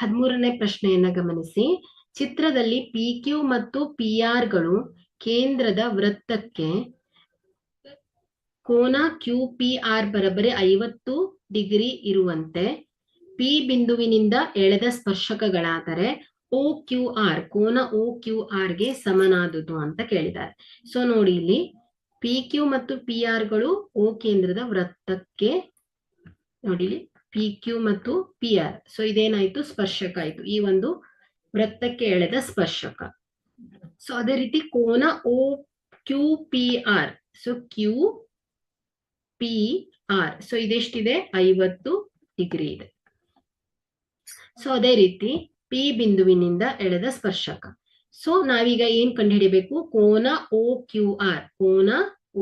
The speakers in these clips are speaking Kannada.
ಹದಿಮೂರನೇ ಪ್ರಶ್ನೆಯನ್ನ ಗಮನಿಸಿ. ಚಿತ್ರದಲ್ಲಿ ಪಿ ಕ್ಯೂ ಮತ್ತು ಪಿ ಆರ್ಗಳು ಕೇಂದ್ರದ ವೃತ್ತಕ್ಕೆ ಕೋನ ಕ್ಯೂ ಪಿ ಆರ್ ಬರಬರಿ ಐವತ್ತು ಡಿಗ್ರಿ ಇರುವಂತೆ. ಪಿ ಬಿಂದುವಿನಿಂದ ಎಳೆದ ಸ್ಪರ್ಶಕಗಳಾದರೆ ಓ ಕ್ಯೂ ಆರ್ ಕೋನ ಓ ಕ್ಯೂ ಆರ್ಗೆ ಸಮನಾದುದು ಅಂತ ಕೇಳಿದ್ದಾರೆ. ಸೊ ನೋಡಿ ಇಲ್ಲಿ ಪಿ ಕ್ಯೂ ಮತ್ತು ಪಿ ಆರ್ಗಳು ಓ ಕೇಂದ್ರದ ವೃತ್ತಕ್ಕೆ, ನೋಡಿ ಪಿ ಕ್ಯೂ ಮತ್ತು ಪಿ ಆರ್ ಸೊ ಇದೇನಾಯ್ತು? ಸ್ಪರ್ಶಕ ಆಯ್ತು. ಈ ಒಂದು ವೃತ್ತಕ್ಕೆ ಎಳೆದ ಸ್ಪರ್ಶಕ. ಸೊ ಅದೇ ರೀತಿ ಕೋನ O Q P R so Q P R so ಇದೆಷ್ಟಿದೆ? ಐವತ್ತು ಡಿಗ್ರಿ ಇದೆ. ಸೊ ಅದೇ ರೀತಿ ಪಿ ಬಿಂದುವಿನಿಂದ ಎಳೆದ ಸ್ಪರ್ಶಕ. ಸೊ ನಾವೀಗ ಏನ್ ಕಂಡುಹಿಡಿಬೇಕು ಕೋನ ಓ ಕ್ಯೂ ಆರ್ ಕೋನ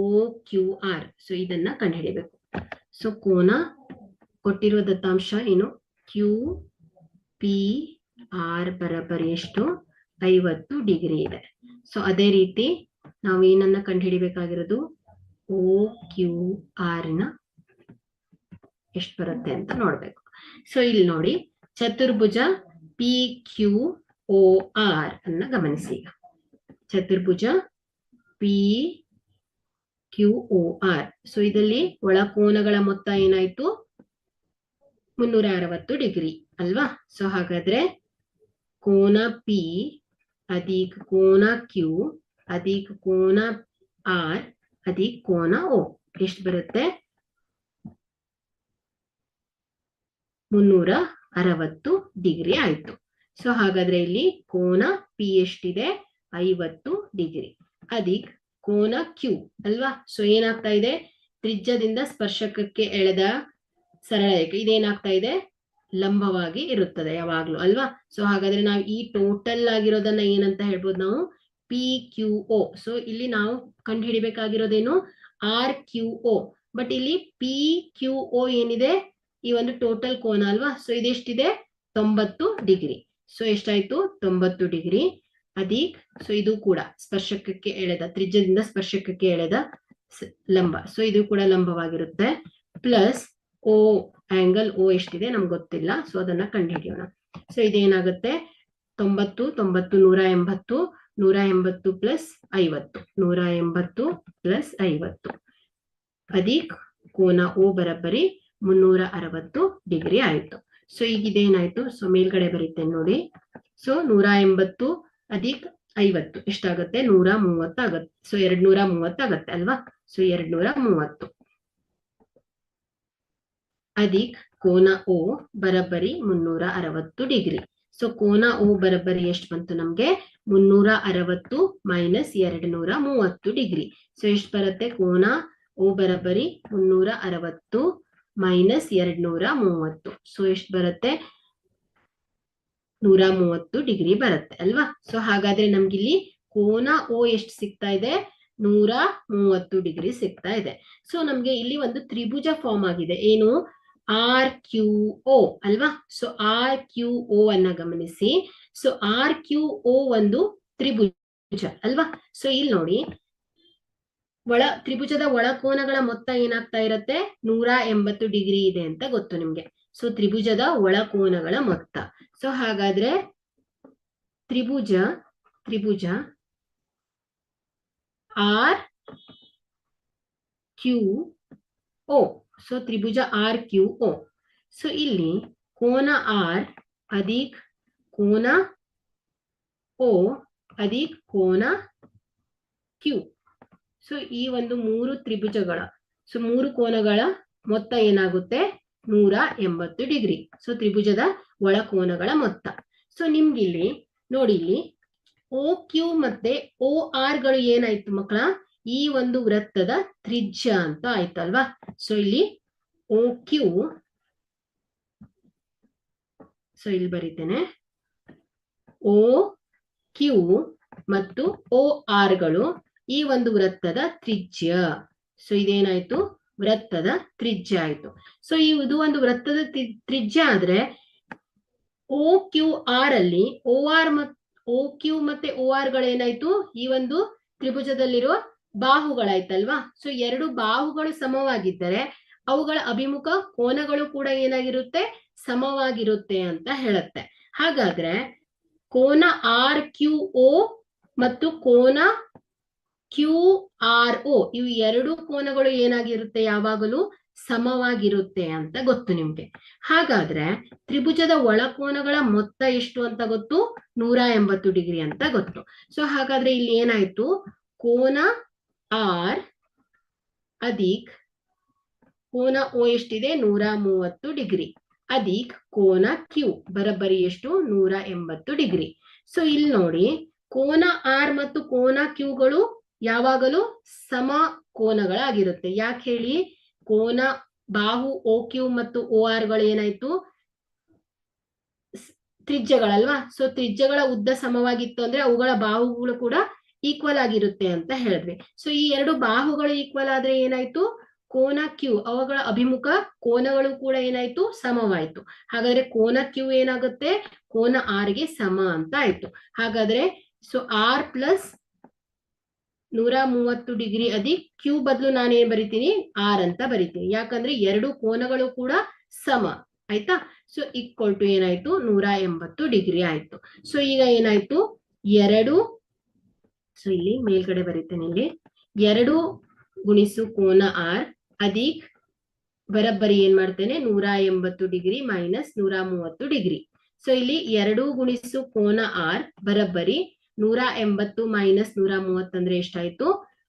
ಓ ಕ್ಯೂ ಆರ್ ಸೊ ಇದನ್ನ ಕಂಡುಹಿಡಿಬೇಕು ಸೊ ಕೋನ ಕೊಟ್ಟಿರುವ ದತ್ತಾಂಶ ಏನು? ಕ್ಯೂ ಪಿ ಆರ್ ಬರಬರಿ ಎಷ್ಟು? ಐವತ್ತು ಡಿಗ್ರಿ ಇದೆ. ಸೊ ಅದೇ ರೀತಿ ನಾವು ಏನನ್ನ ಕಂಡುಹಿಡಿಬೇಕಾಗಿರೋದು? ಓ ಕ್ಯೂ ಆರ್ನ ಎಷ್ಟು ಬರುತ್ತೆ ಅಂತ ನೋಡ್ಬೇಕು. ಸೊ ಇಲ್ಲಿ ನೋಡಿ, ಚತುರ್ಭುಜ ಪಿ ಕ್ಯೂ ಓ ಆರ್ ಅನ್ನ ಗಮನಿಸಿ. ಚತುರ್ಭುಜ P Q O R so ಇದರಲ್ಲಿ ಒಳಕೋನಗಳ ಮೊತ್ತ ಏನಾಯ್ತು? ಮುನ್ನೂರ ಅರವತ್ತು ಡಿಗ್ರಿ ಅಲ್ವಾ? ಸೊ ಹಾಗಾದ್ರೆ ಕೋನ ಪಿ ಅಧಿಕ ಕೋನ ಕ್ಯೂ ಅಧಿಕ ಕೋನ ಆರ್ ಅಧಿಕ ಕೋನ ಓ ಎಷ್ಟು ಬರುತ್ತೆ? ಮುನ್ನೂರ ಅರವತ್ತು ಡಿಗ್ರಿ ಆಯ್ತು. ಸೊ ಹಾಗಾದ್ರೆ ಇಲ್ಲಿ ಕೋನ ಪಿ ಎಷ್ಟಿದೆ? ಐವತ್ತು ಡಿಗ್ರಿ. ಅದಿಕ್ ಕೋನ ಕ್ಯೂ ಅಲ್ವಾ? ಸೊ ಏನಾಗ್ತಾ ಇದೆ? ತ್ರಿಜ್ಯದಿಂದ ಸ್ಪರ್ಶಕಕ್ಕೆ ಎಳೆದ ಸರಳ ಇದೇನಾಗ್ತಾ ಇದೆ? ಲಂಬವಾಗಿ ಇರುತ್ತದೆ ಯಾವಾಗ್ಲೂ, ಅಲ್ವಾ? ಸೊ ಹಾಗಾದ್ರೆ ನಾವು ಈ ಟೋಟಲ್ ಆಗಿರೋದನ್ನ ಏನಂತ ಹೇಳ್ಬೋದು ನಾವು? ಪಿ ಕ್ಯೂ ಓ ಸೊ ಇಲ್ಲಿ ನಾವು ಕಂಡು ಹಿಡಿಬೇಕಾಗಿರೋದೇನು ಆರ್ ಕ್ಯೂ ಓ ಬಟ್ ಇಲ್ಲಿ ಪಿ ಕ್ಯೂ ಓ ಏನಿದೆ? ಈ ಒಂದು ಟೋಟಲ್ ಕೋನ, ಅಲ್ವಾ? ಸೊ ಇದೆಷ್ಟಿದೆ? ತೊಂಬತ್ತು ಡಿಗ್ರಿ. ಸೊ ಎಷ್ಟಾಯ್ತು? ತೊಂಬತ್ತು ಡಿಗ್ರಿ. ಅದೀಕ್ ಸೊ ಇದು ಕೂಡ ಸ್ಪರ್ಶಕಕ್ಕೆ ಎಳೆದ, ತ್ರಿಜ್ಯದಿಂದ ಸ್ಪರ್ಶಕಕ್ಕೆ ಎಳೆದ ಲಂಬ. ಸೊ ಇದು ಕೂಡ ಲಂಬವಾಗಿರುತ್ತೆ. ಪ್ಲಸ್ ಓ ಆಂಗಲ್ ಓ ಎಷ್ಟಿದೆ ನಮ್ಗೆ ಗೊತ್ತಿಲ್ಲ ಸೊ ಅದನ್ನ ಕಂಡುಹಿಡಿಯೋಣ. ಸೊ ಇದೇನಾಗುತ್ತೆ? ತೊಂಬತ್ತು ತೊಂಬತ್ತು, ನೂರ ಎಂಬತ್ತು ನೂರ ಎಂಬತ್ತು ಪ್ಲಸ್ ಐವತ್ತು, ನೂರ ಎಂಬತ್ತು ಪ್ಲಸ್ ಐವತ್ತು. ಅದೀಕ್ ಕೋನ ಓ ಬರಬ್ಬರಿ ಮುನ್ನೂರ ಅರವತ್ತು ಡಿಗ್ರಿ ಆಯ್ತು. ಸೊ ಈಗ ಇದೇನಾಯ್ತು ಸೊ ಮೇಲ್ಗಡೆ ಬರೀತೇನೆ ನೋಡಿ. ಸೊ ನೂರ ಎಂಬತ್ತು, ಅದೀಕ್ ಐವತ್ತು. ಎಷ್ಟಾಗತ್ತೆ? ನೂರ ಮೂವತ್ತು ಆಗತ್ತೆ. ಸೊ ಎರಡ್ ನೂರ ಮೂವತ್ತು ಆಗತ್ತೆ ಅಲ್ವಾ? ಸೊ ಎರಡ್ ನೂರ ಮೂವತ್ತು. ಅಧಿಕ್ ಕೋನ ಓ ಬರಬ್ಬರಿ ಮುನ್ನೂರ ಅರವತ್ತು ಡಿಗ್ರಿ. ಸೊ ಕೋನ ಓ ಬರಬರಿ ಎಷ್ಟು ಬಂತು ನಮ್ಗೆ? ಮುನ್ನೂರ ಅರವತ್ತು ಮೈನಸ್ ಎರಡ್ನೂರ ಮೂವತ್ತು ಡಿಗ್ರಿ. ಸೊ ಎಷ್ಟು ಬರುತ್ತೆ? ಕೋನ ಓ ಬರಬರಿ ಮುನ್ನೂರ ಅರವತ್ತು ಮೈನಸ್ ಎರಡ್ ನೂರ ಮೂವತ್ತು. ಸೊ ಎಷ್ಟು ಬರುತ್ತೆ? ನೂರ ಮೂವತ್ತು ಡಿಗ್ರಿ ಬರುತ್ತೆ, ಅಲ್ವಾ? ಸೊ ಹಾಗಾದ್ರೆ ನಮ್ಗಿಲ್ಲಿ ಕೋನ ಓ ಎಷ್ಟು ಸಿಗ್ತಾ ಇದೆ? ನೂರ ಮೂವತ್ತು ಡಿಗ್ರಿ ಸಿಗ್ತಾ ಇದೆ. ಸೊ ನಮ್ಗೆ ಇಲ್ಲಿ ಒಂದು ತ್ರಿಭುಜ ಫಾರ್ಮ್ ಆಗಿದೆ. ಏನು? ಆರ್ ಕ್ಯೂ ಓ ಅಲ್ವಾ? ಸೊ ಆರ್ ಕ್ಯೂ ಓ ಅನ್ನ ಗಮನಿಸಿ. ಸೊ ಆರ್ ಕ್ಯೂ ಓ ಒಂದು ತ್ರಿಭುಜ ಅಲ್ವಾ? ಸೊ ಇಲ್ಲಿ ನೋಡಿ. ಒಳ, ತ್ರಿಭುಜದ ಒಳಕೋನಗಳ ಮೊತ್ತ ಏನಾಗ್ತಾ ಇರತ್ತೆ? ನೂರ ಎಂಬತ್ತು ಡಿಗ್ರಿ ಇದೆ ಅಂತ ಗೊತ್ತು ನಿಮ್ಗೆ. ಸೊ ತ್ರಿಭುಜದ ಒಳಕೋನಗಳ ಮೊತ್ತ. ಸೊ ಹಾಗಾದ್ರೆ ತ್ರಿಭುಜ ತ್ರಿಭುಜ ಆರ್ ಕ್ಯೂ ಓ ಸೊ ತ್ರಿಭುಜ ಆರ್ ಕ್ಯೂ ಓ ಸೊ ಇಲ್ಲಿ ಕೋನ ಆರ್ ಅಧಿಕ್ ಕೋನ ಓ ಅಧಿಕ್ ಕೋನ ಕ್ಯೂ ಸೊ ಈ ಒಂದು ಮೂರು ತ್ರಿಭುಜಗಳ ಸೊ ಮೂರು ಕೋನಗಳ ಮೊತ್ತ ಏನಾಗುತ್ತೆ? ನೂರ ಎಂಬತ್ತು ಡಿಗ್ರಿ. ಸೊ ತ್ರಿಭುಜದ ಒಳ ಕೋನಗಳ ಮೊತ್ತ. ಸೊ ನಿಮ್ಗಿಲ್ಲಿ, ನೋಡಿ ಇಲ್ಲಿ ಓ ಕ್ಯೂ ಮತ್ತೆ ಓ ಆರ್ಗಳು ಏನಾಯ್ತು ಮಕ್ಕಳ? ಈ ಒಂದು ವೃತ್ತದ ತ್ರಿಜ್ಯ ಅಂತ ಆಯ್ತಲ್ವಾ? ಸೊ ಇಲ್ಲಿ ಓ ಕ್ಯೂ ಸೊ ಇಲ್ಲಿ ಬರೀತೇನೆ. ಓ ಕ್ಯೂ ಮತ್ತು ಓ ಆರ್ಗಳು ಈ ಒಂದು ವೃತ್ತದ ತ್ರಿಜ್ಯ. ಸೊ ಇದೇನಾಯ್ತು? ವೃತ್ತದ ತ್ರಿಜ್ಯ ಆಯ್ತು. ಸೊ ಈ ಇದು ಒಂದು ವೃತ್ತದ ತ್ರಿ- ತ್ರಿಜ್ಯ ಆದ್ರೆ ಓ ಕ್ಯೂ ಆರ್ ಅಲ್ಲಿ ಓ ಆರ್ ಮತ್ ಓ ಕ್ಯೂ ಮತ್ತೆ ಓ ಆರ್ ಗಳೇನಾಯ್ತು? ಈ ಒಂದು ತ್ರಿಭುಜದಲ್ಲಿರುವ ಬಾಹುಗಳಾಯ್ತಲ್ವಾ? ಸೊ ಎರಡು ಬಾಹುಗಳು ಸಮವಾಗಿದ್ದರೆ ಅವುಗಳ ಅಭಿಮುಖ ಕೋನಗಳು ಕೂಡ ಏನಾಗಿರುತ್ತೆ? ಸಮವಾಗಿರುತ್ತೆ ಅಂತ ಹೇಳುತ್ತೆ. ಹಾಗಾದ್ರೆ ಕೋನ ಆರ್ ಕ್ಯೂ ಓ ಮತ್ತು ಕೋನ ಕ್ಯೂ ಆರ್ ಒ ಇವು ಎರಡು ಕೋನಗಳು ಏನಾಗಿರುತ್ತೆ ಯಾವಾಗಲೂ? ಸಮವಾಗಿರುತ್ತೆ ಅಂತ ಗೊತ್ತು ನಿಮ್ಗೆ. ಹಾಗಾದ್ರೆ ತ್ರಿಭುಜದ ಒಳ ಕೋನಗಳ ಮೊತ್ತ ಎಷ್ಟು ಅಂತ ಗೊತ್ತು? ನೂರ ಎಂಬತ್ತು ಡಿಗ್ರಿ ಅಂತ ಗೊತ್ತು. ಸೊ ಹಾಗಾದ್ರೆ ಇಲ್ಲಿ ಏನಾಯ್ತು? ಕೋನ ಆರ್ ಅದಿಕ್ ಕೋನ ಓ ಎಷ್ಟಿದೆ? ನೂರ ಮೂವತ್ತು ಡಿಗ್ರಿ. ಅದಿಕ್ ಕೋನ ಕ್ಯೂ ಬರಬ್ಬರಿ ಎಷ್ಟು? ನೂರ ಎಂಬತ್ತು ಡಿಗ್ರಿ. ಸೊ ಇಲ್ಲಿ ನೋಡಿ, ಕೋನ ಆರ್ ಮತ್ತು ಕೋನ ಕ್ಯೂಗಳು ಯಾವಾಗಲೂ ಸಮ ಕೋನಗಳಾಗಿರುತ್ತೆ. ಯಾಕೆ ಹೇಳಿ? ಕೋನ ಬಾಹು ಓ ಕ್ಯೂ ಮತ್ತು ಓ ಆರ್ಗಳು ಏನಾಯ್ತು? ತ್ರಿಜ್ಯಗಳಲ್ವಾ? ಸೊ ತ್ರಿಜ್ಯಗಳ ಉದ್ದ ಸಮವಾಗಿತ್ತು ಅಂದ್ರೆ ಅವುಗಳ ಬಾಹುಗಳು ಕೂಡ ಈಕ್ವಲ್ ಆಗಿರುತ್ತೆ ಅಂತ ಹೇಳಿದ್ವಿ. ಸೊ ಈ ಎರಡು ಬಾಹುಗಳು ಈಕ್ವಲ್ ಆದ್ರೆ ಏನಾಯ್ತು? ಕೋನ ಕ್ಯೂ ಅವುಗಳ ಅಭಿಮುಖ ಕೋನಗಳು ಕೂಡ ಏನಾಯ್ತು? ಸಮವಾಯ್ತು. ಹಾಗಾದ್ರೆ ಕೋನ ಕ್ಯೂ ಏನಾಗುತ್ತೆ? ಕೋನ ಆರ್ಗೆ ಸಮ ಅಂತ ಆಯ್ತು. ಹಾಗಾದ್ರೆ ಸೊ ಆರ್ ಪ್ಲಸ್ ನೂರ ಮೂವತ್ತು ಡಿಗ್ರಿ ಅದಿ ಕ್ಯೂ ಬದಲು ನಾನೇನ್ ಬರಿತೀನಿ? ಆರ್ ಅಂತ ಬರಿತೀನಿ. ಯಾಕಂದ್ರೆ ಎರಡು ಕೋನಗಳು ಕೂಡ ಸಮ. ಆಯ್ತಾ? ಸೊ ಈಕ್ವಲ್ ಟು ಏನಾಯ್ತು? ನೂರ ಎಂಬತ್ತು ಡಿಗ್ರಿ ಆಯ್ತು. ಸೊ ಈಗ ಏನಾಯ್ತು? ಎರಡು ಸೊ ಇಲ್ಲಿ ಮೇಲ್ಗಡೆ ಬರೀತೇನೆ ಇಲ್ಲಿ ಎರಡು ಗುಣಿಸು ಕೋನ ಆರ್ ಅದಿಕ್ ಬರಬ್ಬರಿ ಏನ್ ಮಾಡ್ತೇನೆ? ನೂರ ಎಂಬತ್ತು ಡಿಗ್ರಿ ಮೈನಸ್ ನೂರ ಮೂವತ್ತು ಡಿಗ್ರಿ. ಸೊ ಇಲ್ಲಿ ಎರಡು ಗುಣಿಸು ಕೋನ ಆರ್ ಬರಬ್ಬರಿ ನೂರ ಎಂಬತ್ತು ಮೈನಸ್ ನೂರ ಮೂವತ್ತಂದ್ರೆ ಎಷ್ಟಾಯ್ತು?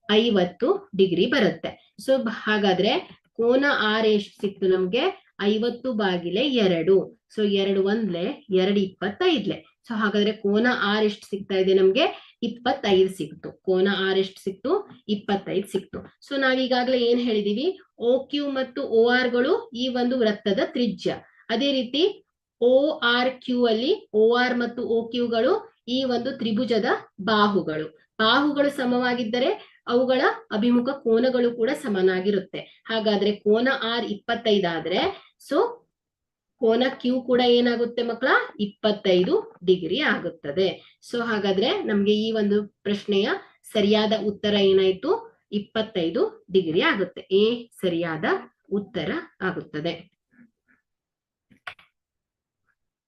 ಐವತ್ತು ಡಿಗ್ರಿ ಬರುತ್ತೆ. ಸೊ ಹಾಗಾದ್ರೆ ಕೋನ ಆರ್ ಎಷ್ಟು ಸಿಕ್ತು ನಮ್ಗೆ? ಐವತ್ತು ಬಾಗಿಲೆ ಎರಡು. ಸೊ ಎರಡು ಒಂದ್ಲೆ ಎರಡು ಇಪ್ಪತ್ತೈದ್ಲೆ. ಸೊ ಹಾಗಾದ್ರೆ ಕೋನ ಆರ್ ಎಷ್ಟು ಸಿಗ್ತಾ ಇದೆ ನಮ್ಗೆ? ಇಪ್ಪತ್ತೈದು ಸಿಕ್ತು. ಕೋನ ಆರ್ ಎಷ್ಟು ಸಿಕ್ತು? ಇಪ್ಪತ್ತೈದು ಸಿಕ್ತು. ಸೊ ನಾವೀಗಾಗಲೇ ಏನ್ ಹೇಳಿದೀವಿ? ಓ ಕ್ಯೂ ಮತ್ತು ಓ ಆರ್ಗಳು ಈ ಒಂದು ವೃತ್ತದ ತ್ರಿಜ್ಯ. ಅದೇ ರೀತಿ ಓ ಆರ್ ಕ್ಯೂ ಅಲ್ಲಿ ಓ ಆರ್ ಮತ್ತು ಓ ಕ್ಯೂಗಳು ಈ ಒಂದು ತ್ರಿಭುಜದ ಬಾಹುಗಳು. ಬಾಹುಗಳು ಸಮವಾಗಿದ್ದರೆ ಅವುಗಳ ಅಭಿಮುಖ ಕೋನಗಳು ಕೂಡ ಸಮನಾಗಿರುತ್ತೆ. ಹಾಗಾದ್ರೆ ಕೋನ ಆರ್ ಇಪ್ಪತ್ತೈದಾದ್ರೆ ಸೊ ಕೋನ ಕ್ಯೂ ಕೂಡ ಏನಾಗುತ್ತೆ ಮಕ್ಕಳ? ಇಪ್ಪತ್ತೈದು ಡಿಗ್ರಿ ಆಗುತ್ತದೆ. ಸೊ ಹಾಗಾದ್ರೆ ನಮ್ಗೆ ಈ ಒಂದು ಪ್ರಶ್ನೆಯ ಸರಿಯಾದ ಉತ್ತರ ಏನಾಯ್ತು? ಇಪ್ಪತ್ತೈದು ಡಿಗ್ರಿ ಆಗುತ್ತೆ. ಎ ಸರಿಯಾದ ಉತ್ತರ ಆಗುತ್ತದೆ.